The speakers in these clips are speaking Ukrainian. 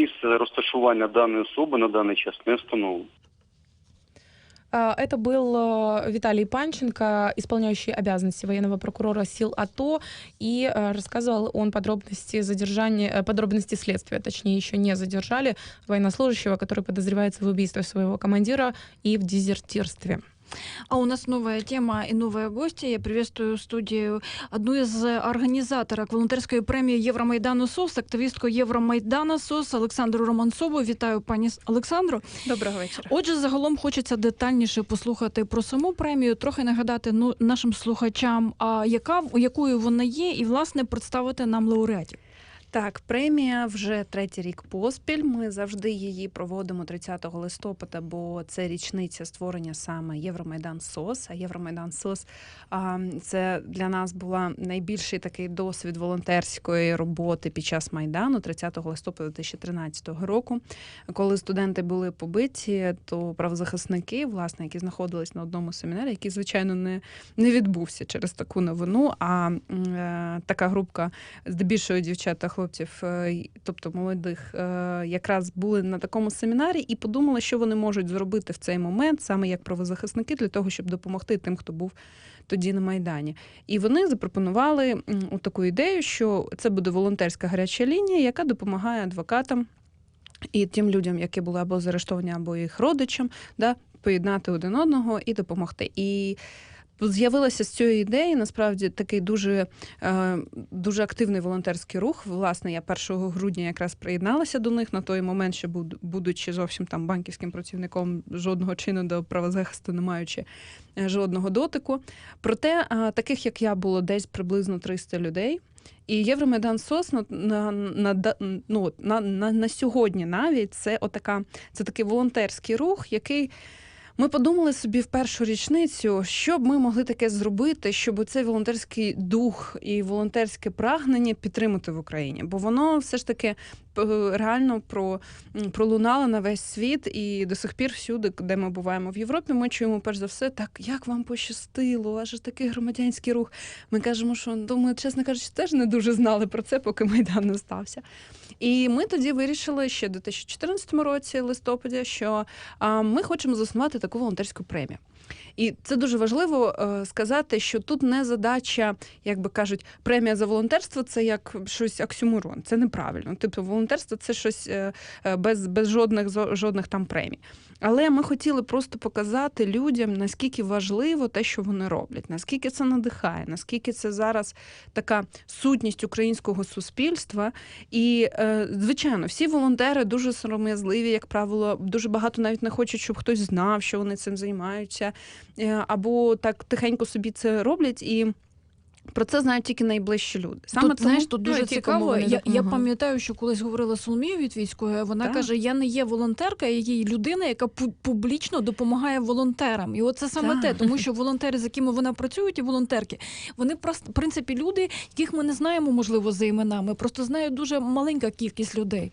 Місце розташування даної особи на даний час не встановлено. А, Это был э, Виталий Панченко, исполняющий обязанности военного прокурора сил АТО, и э, рассказывал он подробности задержания, э, подробности следствия, точнее, еще не задержали военнослужащего, который подозревается в убийстве своего командира и в дезертирстве. А у нас новая тема и новые гости. Я приветствую в студию одну из организаторок волонтерської премії Євромайдану СОС, активістку Євромайдана СОС Олександру Романцову. Вітаю пані Олександру. Доброго вечора. Отже, загалом хочеться детальніше послухати про саму премію, трохи нагадати ну, нашим слухачам, а яка якою вона є, і власне представити нам лауреатів. Так, премія вже третій рік поспіль. Ми завжди її проводимо 30 листопада, бо це річниця створення саме Євромайдан СОС. А Євромайдан СОС а, це для нас була найбільший такий досвід волонтерської роботи під час майдану, 30 листопада 2013 року. Коли студенти були побиті, то правозахисники, власне, які знаходились на одному семінарі, який, звичайно, не, не відбувся через таку новину. А е, така групка здебільшого дівчат та хлопців, е, тобто молодих, е, якраз були на такому семінарі і подумали, що вони можуть зробити в цей момент, саме як правозахисники, для того, щоб допомогти тим, хто був тоді на майдані. І вони запропонували таку ідею, що це буде волонтерська гаряча лінія, яка допомагає адвокатам. І тим людям, які були або заарештовані, або їх родичам, да, поєднати один одного і допомогти. І З'явилося з цієї ідеї насправді такий дуже, е, дуже активний волонтерський рух. Власне, я 1 грудня якраз приєдналася до них на той момент, буд- будучи зовсім там банківським працівником, жодного чину до правозахисту, не маючи е, жодного дотику. Проте е, таких як я було десь приблизно 300 людей. І Євромайдан СОС на, на, на, ну, на, на, на сьогодні навіть це отака, це такий волонтерський рух, який ми подумали собі в першу річницю, що б ми могли таке зробити, щоб цей волонтерський дух і волонтерське прагнення підтримати в Україні, бо воно все ж таки реально про, пролунало на весь світ, і до сих пір всюди, де ми буваємо в Європі, ми чуємо перш за все, так як вам пощастило, аж такий громадянський рух. Ми кажемо, що ну, ми, чесно кажучи, теж не дуже знали про це, поки майдан не стався. І ми тоді вирішили ще в 2014 році, листопаді, що а, ми хочемо заснувати таку волонтерську премію. І це дуже важливо е, сказати, що тут не задача, як би кажуть, премія за волонтерство це як щось оксюморон. Це неправильно. Тобто волонтерство це щось е, е, без, без жодних жодних там премій. Але ми хотіли просто показати людям, наскільки важливо те, що вони роблять, наскільки це надихає, наскільки це зараз така сутність українського суспільства. І, звичайно, всі волонтери дуже сором'язливі, як правило, дуже багато навіть не хочуть, щоб хтось знав, що вони цим займаються, або так тихенько собі це роблять і. Про це знають тільки найближчі люди. Саме тут, тому, знаєш, тут дуже цікаво. Я, я пам'ятаю, що колись говорила Соломія від військової, вона Так. каже: Я не є волонтерка, я є людина, яка пу- публічно допомагає волонтерам. І оце саме Так. те, тому що волонтери, з якими вона працюють, і волонтерки, вони просто в принципі люди, яких ми не знаємо, можливо, за іменами. Просто знає дуже маленька кількість людей.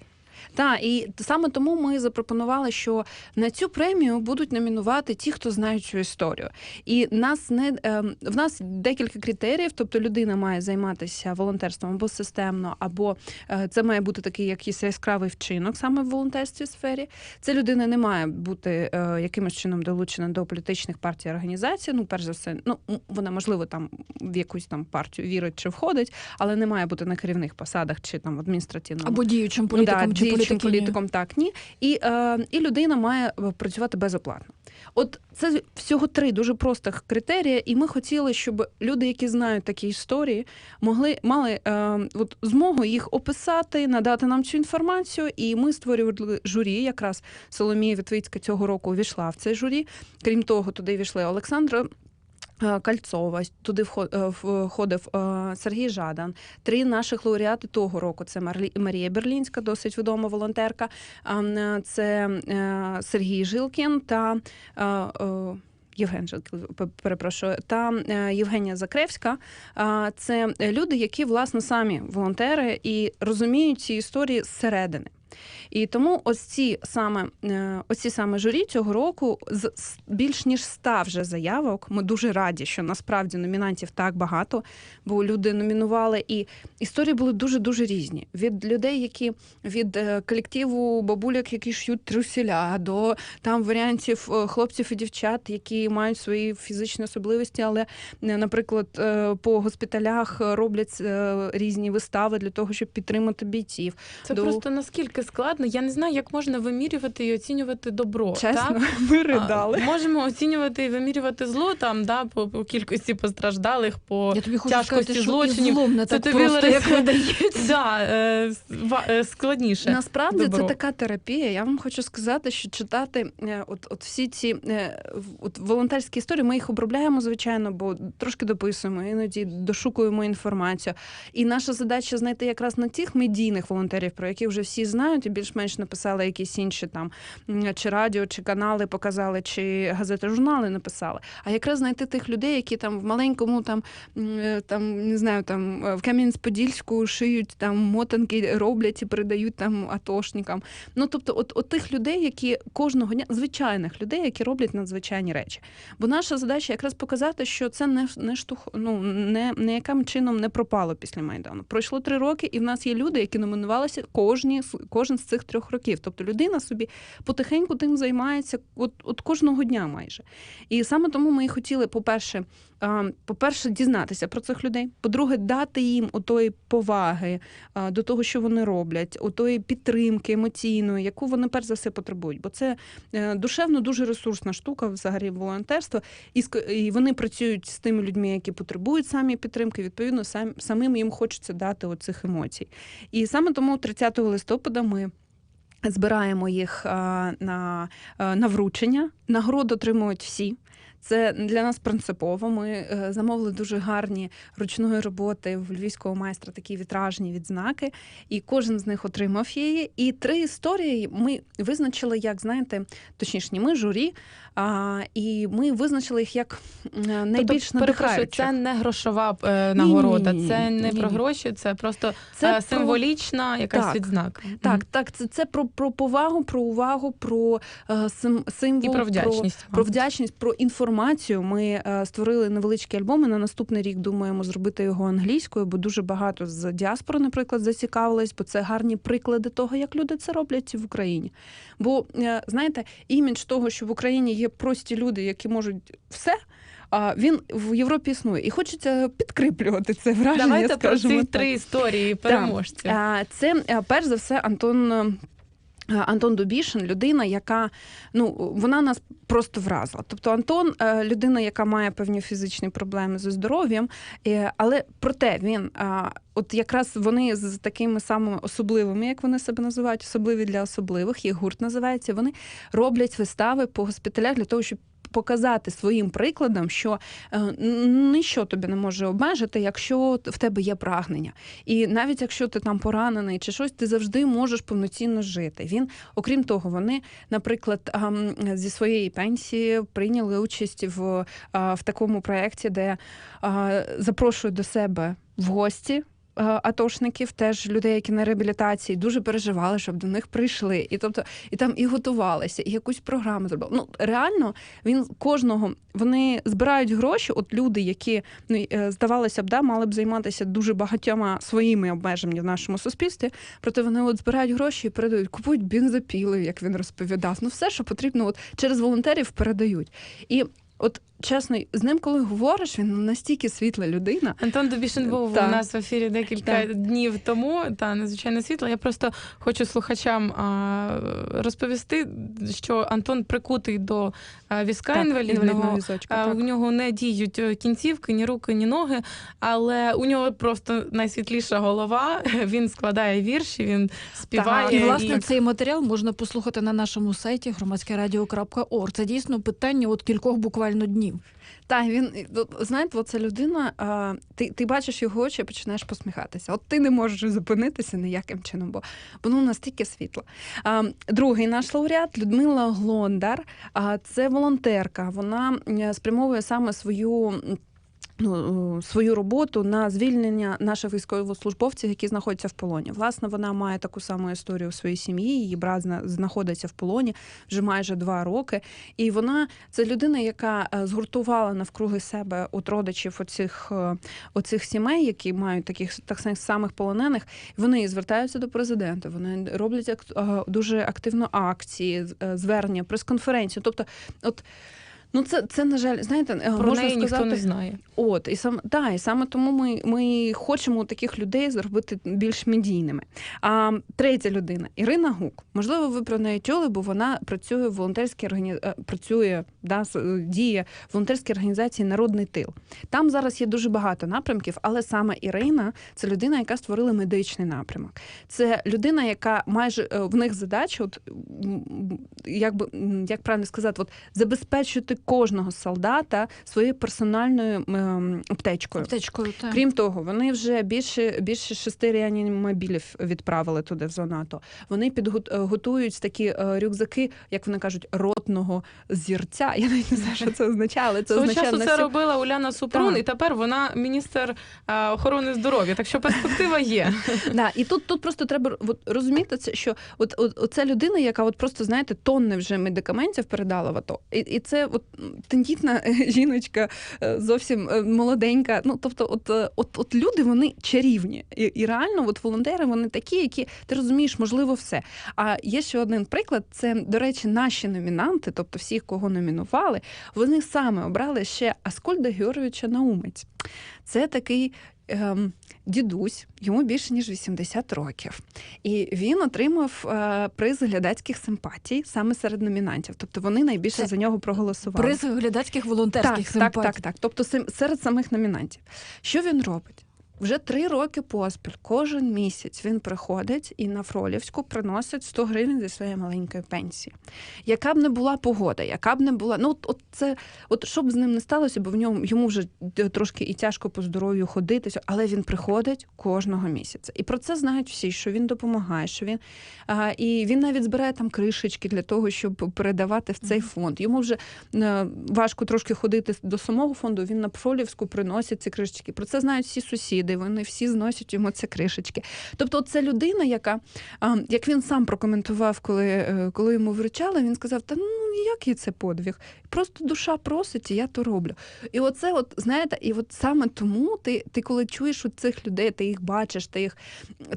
Так, і саме тому ми запропонували, що на цю премію будуть номінувати ті, хто знають цю історію. І нас не ем, в нас декілька критеріїв, тобто людина має займатися волонтерством або системно, або е, це має бути такий якийсь яскравий вчинок саме в волонтерській сфері. Ця людина не має бути е, якимось чином долучена до політичних партій організацій. Ну, перш за все, ну вона можливо там в якусь там партію вірить чи входить, але не має бути на керівних посадах чи там адміністративному Або діючим Ну, політиком да, чи політикинею. політиком, так ні. І, е, і людина має е, працювати безоплатно. От це всього три дуже простих критерії, і ми хотіли, щоб люди, які знають такі історії, могли мали е, от, змогу їх описати, надати нам цю інформацію. І ми створювали журі. Якраз Соломія Вітвицька цього року увійшла в це журі. Крім того, туди війшли Олександра. Е, Кальцова, туди вхо- е, входив е, Сергій Жадан. Три наших лауреати того року це Марія Берлінська, досить відома волонтерка. Це е, Сергій Жилкін та е, е, Євген перепрошую, та е, Євгенія Закревська. Це люди, які власне самі волонтери і розуміють ці історії зсередини. І тому ось ці саме е, ось ці саме журі цього року з більш ніж ста вже заявок. Ми дуже раді, що насправді номінантів так багато, бо люди номінували, і історії були дуже дуже різні. Від людей, які від е, колективу бабуляк, які ш'ють трусіля, до там варіантів е, хлопців і дівчат, які мають свої фізичні особливості, але, наприклад, по госпіталях роблять різні вистави для того, щоб підтримати бійців. Це До- просто наскільки складно. Я не знаю, як можна вимірювати і оцінювати добро. Чесно, Так? ми А. Можемо оцінювати і вимірювати зло там, да, по, по кількості постраждалих, по Я тобі хочу тяжкості сказати, що і злочинів. не Це так тобі, просто, як видається. да, е, е, складніше. Насправді добро. це така терапія. Я вам хочу сказати, що читати е, от, от всі ці е, от волонтерські історії, ми їх обробляємо, звичайно, бо трошки дописуємо, іноді дошукуємо інформацію. І наша задача знайти якраз на тих медійних волонтерів, про яких вже всі знають, і більш-менш написали якісь інші там чи радіо, чи канали показали, чи газети, журнали написали. А якраз знайти тих людей, які там в маленькому там, е, там не знаю, там е, в Кам'янець-Подільську шиють там мотанки, роблять і передають там атошникам. Ну тобто, от, от тих людей, які кожного дня, звичайних людей, які роблять надзвичайні речі. Бо наша задача якраз показати, що це не, не штух, ну не, не яким чином не пропало після майдану. Пройшло три роки, і в нас є люди, які номінувалися кожні кожен з цих трьох років. Тобто людина собі потихеньку тим займається от, от кожного дня майже. І саме тому ми і хотіли, по-перше, по-перше, дізнатися про цих людей. По-друге, дати їм отої поваги до того, що вони роблять, отої підтримки емоційної, яку вони перш за все потребують. Бо це е, душевно дуже ресурсна штука, взагалі волонтерство. І вони працюють з тими людьми, які потребують самі підтримки. Відповідно, сам, самим їм хочеться дати оцих емоцій. І саме тому 30 листопада ми. Збираємо їх на, на вручення. Нагород отримують всі. Це для нас принципово. Ми е, замовили дуже гарні ручної роботи в львівського майстра, такі вітражні відзнаки, і кожен з них отримав її. І три історії ми визначили, як знаєте, точніше, ні, ми журі, а, і ми визначили їх як е, найбільш тобто, надихаючих. це не грошова е, нагорода, Ні-ні-ні. це не Ні-ні. про гроші, це просто Це е, про- символічна якась Так. відзнака. Так, так, це, це про, про повагу, про увагу, про е, сим, символ, І про вдячність. Про, про вдячність, про інформацію. Ми е, створили невеличкі альбоми. На наступний рік думаємо зробити його англійською, бо дуже багато з діаспори, наприклад, зацікавились, бо це гарні приклади того, як люди це роблять в Україні. Бо е, знаєте, імідж того, що в Україні є прості люди, які можуть все. А він в Європі існує, і хочеться підкріплювати це враження. Давайте про ці так. три історії переможці. А, Це е, перш за все Антон. Е, Антон Дубішин, людина, яка ну вона нас просто вразила. Тобто Антон, е, людина, яка має певні фізичні проблеми зі здоров'ям, е, але проте він, от якраз вони з такими самими особливими, як вони себе називають, особливі для особливих, їх гурт називається. Вони роблять вистави по госпіталях для того, щоб показати своїм прикладом, що е, ніщо тобі не може обмежити, якщо в тебе є прагнення. І навіть якщо ти там поранений чи щось, ти завжди можеш повноцінно жити. Він, окрім того, вони, наприклад, зі своєї пенсії прийняли участь в, в такому проєкті, де запрошують до себе в гості. А, Атошників, теж людей, які на реабілітації, дуже переживали, щоб до них прийшли, і тобто, і там і готувалися, і якусь програму зробили. Ну реально він кожного вони збирають гроші. От люди, які ну е, здавалося б, да, мали б займатися дуже багатьма своїми обмеженнями в нашому суспільстві. Проте вони от збирають гроші і передають, купують бензопіли, як він розповідав. Ну все, що потрібно, от через волонтерів передають. І от чесно, з ним, коли говориш, він настільки світла людина. Антон Дубішин був Так. у нас в ефірі декілька Так. днів тому. Та надзвичайно світло. Я просто хочу слухачам а, розповісти, що Антон прикутий до візка інвалідного. візочка. А, так. У нього не діють е, кінцівки, ні руки, ні ноги, але у нього просто найсвітліша голова. Він складає вірші, він співає. І, Є, власне, і- цей матеріал можна послухати на нашому сайті громадськерадіо.орг. Це дійсно питання от кількох буквально днів. Так, він знаєте, оця ця людина, а, ти, ти бачиш його очі і починаєш посміхатися. От ти не можеш зупинитися ніяким чином, бо воно настільки світло. А, другий наш лауреат Людмила Глондар. А, це волонтерка. Вона спрямовує саме свою. Ну, е, свою роботу на звільнення наших військовослужбовців, які знаходяться в полоні. Власне, вона має таку саму історію у своїй сім'ї. Її брат знаходиться в полоні вже майже два роки. І вона це людина, яка е, згуртувала навкруги себе от родичів оцих, е, оцих сімей, які мають таких так самих полонених. Вони звертаються до президента. Вони роблять дуже активно акції, звернення, прес-конференції. Тобто, от. Ну, це, це на жаль, знаєте, е, Про можна неї ніхто не знає. От, і сам да, і саме тому ми, ми хочемо таких людей зробити більш медійними. А третя людина Ірина Гук. Можливо, ви про неї чули, бо вона працює в волонтерській органі... е, працює, да, с- діє в волонтерській організації Народний тил. Там зараз є дуже багато напрямків, але саме Ірина це людина, яка створила медичний напрямок. Це людина, яка майже е, в них задача, от м, як би як правильно сказати, от забезпечити кожного солдата своєю персональною ем, аптечкою. Аптечкою, так. Крім того, вони вже більше більше шести реанімобілів відправили туди в зону АТО. Вони підготують такі е, рюкзаки, як вони кажуть, ротного зірця. Я навіть не знаю, що це означає, але це означає часу на це всі- робила Уляна Супрун, Так. і тепер вона міністр е, охорони здоров'я. Так що перспектива є. Да, і тут, тут просто треба от, розуміти, це, що от, от, оця людина, яка от просто, знаєте, тонни вже медикаментів передала в АТО. І, і це от тендітна е, жіночка, е, зовсім е, молоденька. Ну, тобто, от, от, от люди вони чарівні. І, і реально, от волонтери, вони такі, які ти розумієш, можливо, все. А є ще один приклад: це, до речі, наші номінанти, тобто всі, кого номінували, вони саме обрали ще Аскольда Георгійовича Наумець. Це такий. Ем, дідусь, йому більше ніж 80 років, і він отримав е, приз глядацьких симпатій саме серед номінантів. Тобто вони найбільше Це за нього проголосували. Приз глядацьких волонтерських так, симпатій. так, так, так. Тобто серед самих номінантів. Що він робить? Вже три роки поспіль, кожен місяць він приходить і на Фролівську приносить 100 гривень зі своєї маленької пенсії. Яка б не була погода, яка б не була. Ну, от, це, от що б з ним не сталося, бо в ньому йому вже трошки і тяжко по здоров'ю ходити, але він приходить кожного місяця. І про це знають всі, що він допомагає, що він а, і він навіть збирає там кришечки для того, щоб передавати в цей фонд. Йому вже е, важко трошки ходити до самого фонду. Він на Фролівську приносить ці кришечки. Про це знають всі сусіди. Вони всі зносять йому ці кришечки. Тобто, це людина, яка, як він сам прокоментував, коли, е, коли йому вручали, він сказав: Та ну який це подвиг? Просто душа просить, і я то роблю. І оце, от знаєте, і от саме тому ти, ти коли чуєш от цих людей, ти їх бачиш, ти їх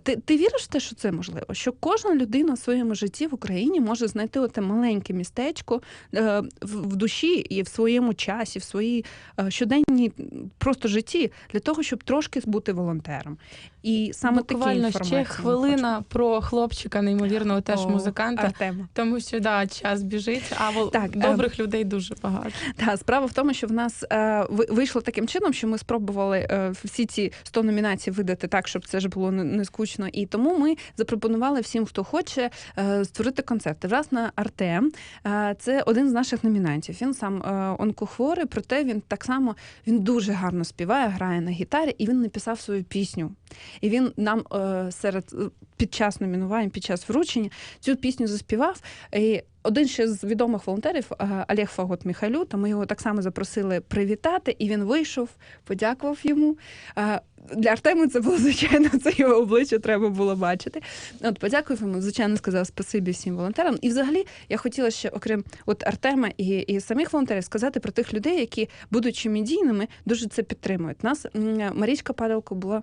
ти, ти віриш в те, що це можливо? Що кожна людина в своєму житті в Україні може знайти оте маленьке містечко е, в, душі і в своєму часі, в своїй е, щоденній просто житті для того, щоб трошки бути волонтером. І саме такі Буквально ще інформації ми хвилина про хлопчика, неймовірного теж. О, музиканта. Артема. Тому що да, час біжить, а вол... Так, е, добрих людей дуже багато. Та справа в тому, що в нас е, вийшло таким чином, що ми спробували е, всі ці 100 номінацій видати так, щоб це ж було не, не скучно. І тому ми запропонували всім, хто хоче, е, створити концерти. Власне, Артем е, це один з наших номінантів. Він сам е, онкохворий, проте він так само він дуже гарно співає, грає на гітарі, і він написав свою пісню. І він нам е, серед під час номінувань, під час вручення цю пісню заспівав. І один ще з відомих волонтерів е, Олег Фагот Михайлю, то ми його так само запросили привітати, і він вийшов, подякував йому. Е, Для Артема це було звичайно, це його обличчя треба було бачити. От подякував йому, звичайно, сказав спасибі всім волонтерам. І взагалі я хотіла ще, окрім от Артема і, і самих волонтерів, сказати про тих людей, які, будучи медійними, дуже це підтримують. Нас Марічка Падалко була,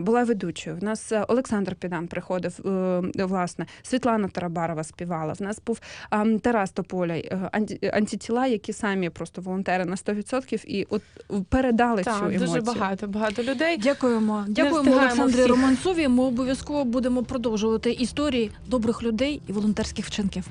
була ведучою. В нас е, Олександр Підан приходив, е, власне, Світлана Тарабарова співала. В нас був Тарас Тополяй, е, антитіла, які самі просто волонтери на 100% і от передали цю емоцію. дуже багато, багато людей. Дякуємо. Дякуємо Олександрі. Романцові. Ми обов'язково будемо продовжувати історії добрих людей і волонтерських вчинків.